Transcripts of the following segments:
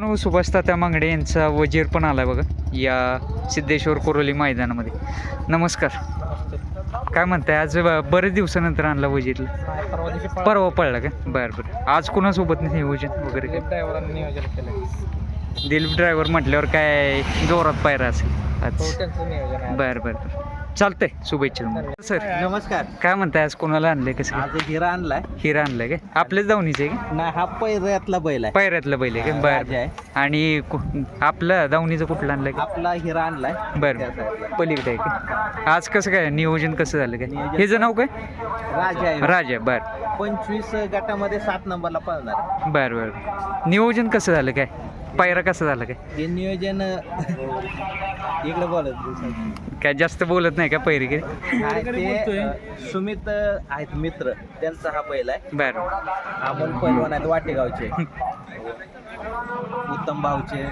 मित्रांनो सुभाष तात्या मांगडे यांचा वजीर पण आलाय बघा या सिद्धेश्वर कोरोली मैदानामध्ये. नमस्कार. काय म्हणताय आज बरेच दिवसानंतर आणला वजीरला? परवा पडला का? बरं बरं. आज कोणासोबत नाही नियोजन वगैरे दिलीप ड्रायव्हर म्हटल्यावर काय जोरात पायरा असेल? हो आज बरं बरं बरं. चालतंय शुभेच्छा. सर नमस्कार. काय म्हणताय आज कोणाला आणलंय कसं? काय? आज एक हिरा आणलाय. हिरा आणलाय काय? आपल्याच दावणीचं आहे का? ना हा पैऱ्यातला बैल आहे. पायऱ्यातलं बैल आहे का? हा, बरं. आहे. आणि कु- आपलं दावणीचं कुठलं आणलंय? का आपला हिरा आणलाय. बरं. साईडला. पलीकडे आहे का? आज कसं काय नियोजन कसं झालं काय? नियोजन- हेचं नाव काय? राजा आहे. राजा बर. पंचवीस गटामध्ये सात नंबरला पळणार. बर बर. नियोजन कसं झालं काय? पायरा कसं झालं काय? हे नियोजन इकडे बोलत काय जास्त बोलत नाही का पैरी काय? नाही, ते अ, सुमित अ, आहेत मित्र. त्यांचा हा बैल आहे. बर. अमोल पैलवान आहेत वाटेगावचे. उत्तम भाऊचे.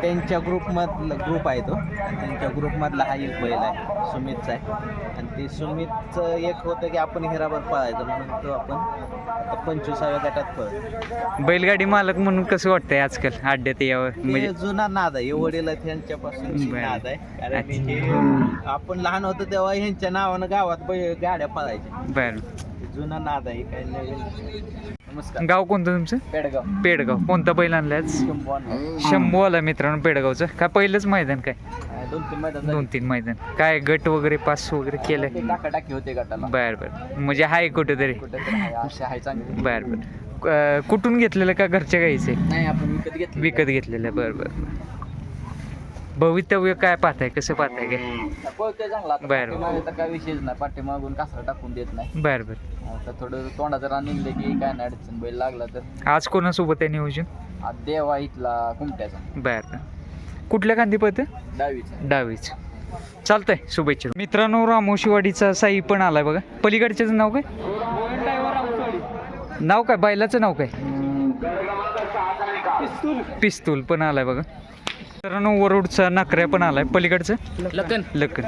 त्यांच्या ग्रुपमधला ग्रुप आहे तो. त्यांच्या ग्रुपमधला हा एक बैल आहे सुमितचा आहे. आणि ते सुमितचं एक होतं की आपण हिरावर पळायचं म्हणून तो आपण पंचवीसाव्या गटात पळतो. बैलगाडी मालक म्हणून कसं वाटतंय आजकाल अड्ड्यात यावं? ते म्हणजे जुना नाद आहे. वडील त्यांच्यापासून बरं. नाद आहे. कारण हे आपण लहान होतो तेव्हा ह्यांच्या नावानं गावात बै गाड्या पळायच्या. बर. जुना नाद आहे काय नवीन नमस्कार. गाव कोणतं तुमचं? पेडगाव. पेडगाव. कोणता बैल आणलाय आज शंभू शंभू आला मित्रांनो पेडगावचं. काय पहिलंच मैदान काय? दोन तीन मैदान दोन तीन मैदान. काय गट वगैरे पास वगैरे केलंय? होते गटाला. बर बर. म्हणजे हाय कुठेतरी. कुठेतरी आहे, आहे चांगले. बर बर. अं, कुठून घेतलेलं का घरच्या गाईचे? नाही आपण विकत घेतले विकत घेतलेलं. बर बर. भवितव्य काय पाहताय? कसं पाहताय काय? पळतोय चांगला आता बरं. पाठीमागे तर काय विषयच नाही. पाठीमागून कासरा टाकून देत नाही. बर बर. आता थोडं तोंडाचं रान निघलं की काय नाही अडचण बैल लागला तर. आज कोणासोबत आहे नियोजन? आज देवा इथला कुमट्याचा. बर बर. कुठल्या गांधी पळतं डावीचा. डावीच. चालतंय शुभेच्छा. मित्रांनो रामोशीवाडीचा साई पण आलाय बघा. पलीकडच्याच नाव काय? नाव काय? बैलाचं नाव काय? पिस्तूल पण आलाय बघा. मित्रांनो वरुडचा नाकऱ्या पण आलाय. पलीकडचं? लखन. लक्कन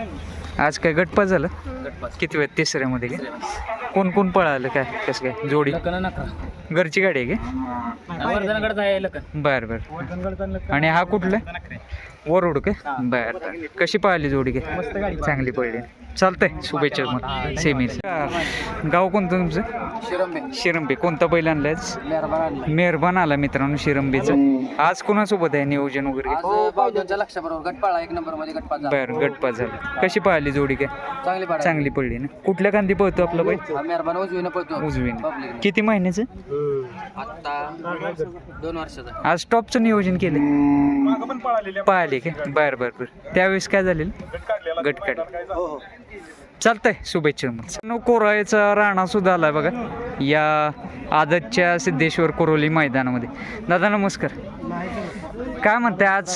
आज काय गटपास झालं? किती वेळ? तिसऱ्यामध्ये काय कोण कोण पळालं काय? कसं काय? जोडी? घरची गाडी आहे का? बर बर. आणि हा कुठला? वरुड काय बर बर. कशी पळाली जोडी काय? चांगली पडली चालतंय. शुभेच्छा मग सेमी. गाव कोणतं तुमचं? शिरंबे. शिरंबे. कोणता बैल आणलाय? मेहरबान आला मित्रांनो शिरंबेचं. आज कोणासोबत आहे नियोजन वगैरे? बर गटपास झाला. कशी पळाली जोडी काय? चांगली पाडा चांगली पडली ना? कुठल्या कांदी पळतो आपला बैल? हा मेहरबान उजवीनं. किती महिन्याचं? आता दोन वर्षाचा. आज टॉपचं नियोजन केलं पळाले काय बर बर बर. त्यावेळेस काय झालेलं? गट काढ चालतंय शुभेच्छा मग नो कोराळेचा राणा सुद्धा आलाय बघा. या आदतच्या सिद्धेश्वर कोरोली मैदानामध्ये. दादा नमस्कार. काय म्हणताय आज?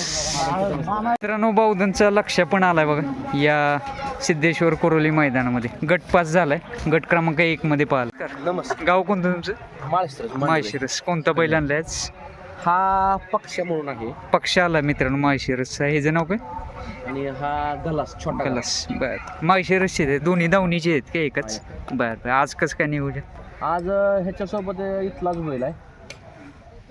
मित्रांनो बौद्धनचा लक्ष पण आलाय बघा. या सिद्धेश्वर कोरोली मैदानामध्ये. गट पास झालाय. गट क्रमांक एक मध्ये पाहिला. नमस्कार. गाव कोणतं तुमचं? माळशिरस कोणता पहिला आणलाय हा पक्ष म्हणून आहे. पक्ष आला मित्रांनो माळशिरसचा. हे जे नाव काय? आणि हा गलास छोटा कलस बर. माळशिरसचे आहेत दोन्ही दावणीचे आहेत का एकच? बर बर. आज कसं काय नियोजन? आज ह्याच्यासोबत इथलाच बैल आहे.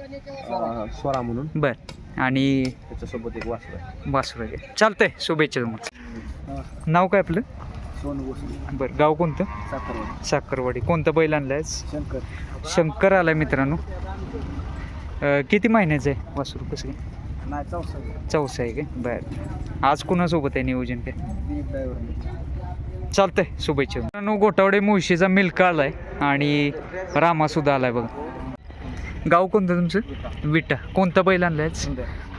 अं, स्वरा म्हणून. बर. आणि त्याच्यासोबत एक वासर आहे. वासुरा चालतंय शुभेच्छा तुम्हाला. नाव काय आपलं? सोनू गोष्टी बरं गाव कोणतं? साखरवाडी. साखरवाडी. कोणतं बैल आणलाय आज? शंकर. शंकर आलाय मित्रांनो. अं, किती महिन्याचं आहे? वासरू कसं काय? नाही चौसा चौसा आहे काय बरं. आज कुणासोबत आहे नियोजन काय? चालतंय शुभेच्छा. मित्रांनो गोटावडे मुळशीचा मिल्क आलाय आणि रामा सुद्धा आलाय बघा. गाव कोणतं तुमचं? विटा. कोणता बैल आणलाय?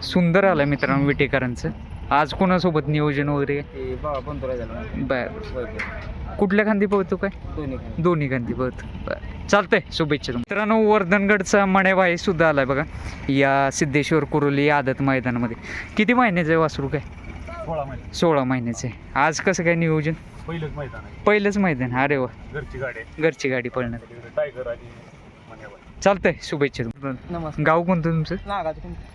सुंदर. आलाय मित्रांनो विटेकरांचं. आज कोणासोबत नियोजन वगैरे? बाबा बंधुरा झाला. बर. कुठल्या खांदी पोहतो काय? दोन्ही दोन्ही खांदी पोहतो चालतंय शुभेच्छा. मित्रांनो वर्धनगडचा मण्याबाई सुद्धा आलाय बघा. या सिद्धेश्वर कुरोली आदत मैदानामध्ये. किती महिन्याचं आहे वासरू काय? सोळा महिने. सोळा महिन्याचं आहे. आज कसं काय नियोजन? पहिलंच मैदान पहिलंच मैदान. अरे वा. घरची गाडी घरची गाडी पळणार. चालतंय शुभेच्छा नमस्कार. गाव कोणतं तुमचं?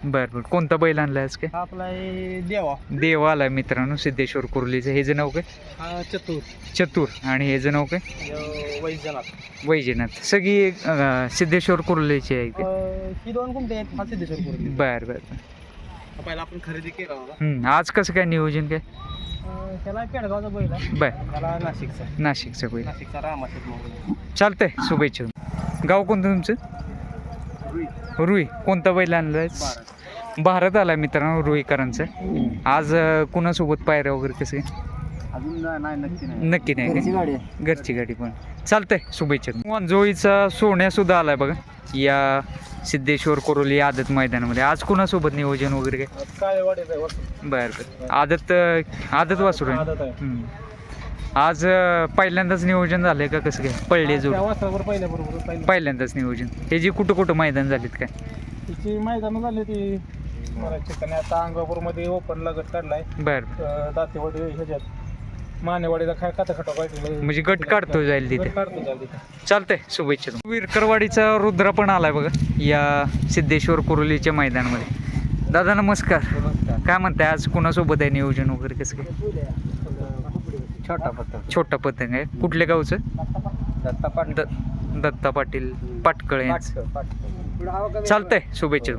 बरं बरं. कोणता बैल आणलाय आज काय? आपला हे देवा. देव आलाय मित्रांनो सिद्धेश्वर कुर्लीचं. हे जे नाव काय? हा चतुर. चतुर. आणि हे जे नाव काय? वैजनाथ. वैजनाथ. सगळी अं, सिद्धेश्वर कुर्लीची आहे ते ही दोन कोणते आहेत? हा सिद्धेश्वर करून बर बर बर. पहिला आपण खरेदी केला होता. हम्म, आज कसं काय नियोजन काय? अं, त्याला केडगावचा बैल आहे. बर. त्याला नाशिकचा. नाशिकचं बैल. नाशिकचा रामाशेत चालतंय शुभेच्छा गाव कोणतं तुमचं? रुई. कोणता बैल आणलाय? भारत आलाय मित्रांनो रुईकरांचं. आज कुणासोबत पायऱ्या वगैरे कसं काय? अजून नाही नक्की नाही. नक्की नाही काय? गाडी आहे. घरची गाडी पण. चालतंय शुभेच्छा वांजोळीचा सोन्या सुद्धा आलाय बघा. या सिद्धेश्वर कोरोली आदत मैदानामध्ये. आज कुणासोबत नियोजन वगैरे काय? बर बर. आदत आदत वासरू आहे. आज अं, पहिल्यांदाच नियोजन झालंय का कसं काय? पडले जोड. वासरावर पहिल्याबरोबर पहिल्यांदाच नियोजन. हे जे कुठं कुठं मैदान झालेत काय? तिची मैदान झाली ती मला ठिकाणी आता अंगापूरमध्ये ओपनला गट काढलाय. बर. अं, दातेवाडी ह्याच्यात. मानेवाडीला काय काता खटा पाहिजे. म्हणजे गट काढतो जाईल तिथे. काढतो चालतंय शुभेच्छा विरकरवाडीचा रुद्र पण आलाय बघा या सिद्धेश्वर कुरुलीच्या मैदानामध्ये. दादा नमस्कार. काय म्हणताय आज कुणासोबत आहे नियोजन वगैरे कसं काय? छोटा पत्ता छोटा पतंग आहे. कुठल्या गावचं? दत्ता पाटील. द- दत्ता पाटील पाटकळे यांचं. चालतंय शुभेच्छा.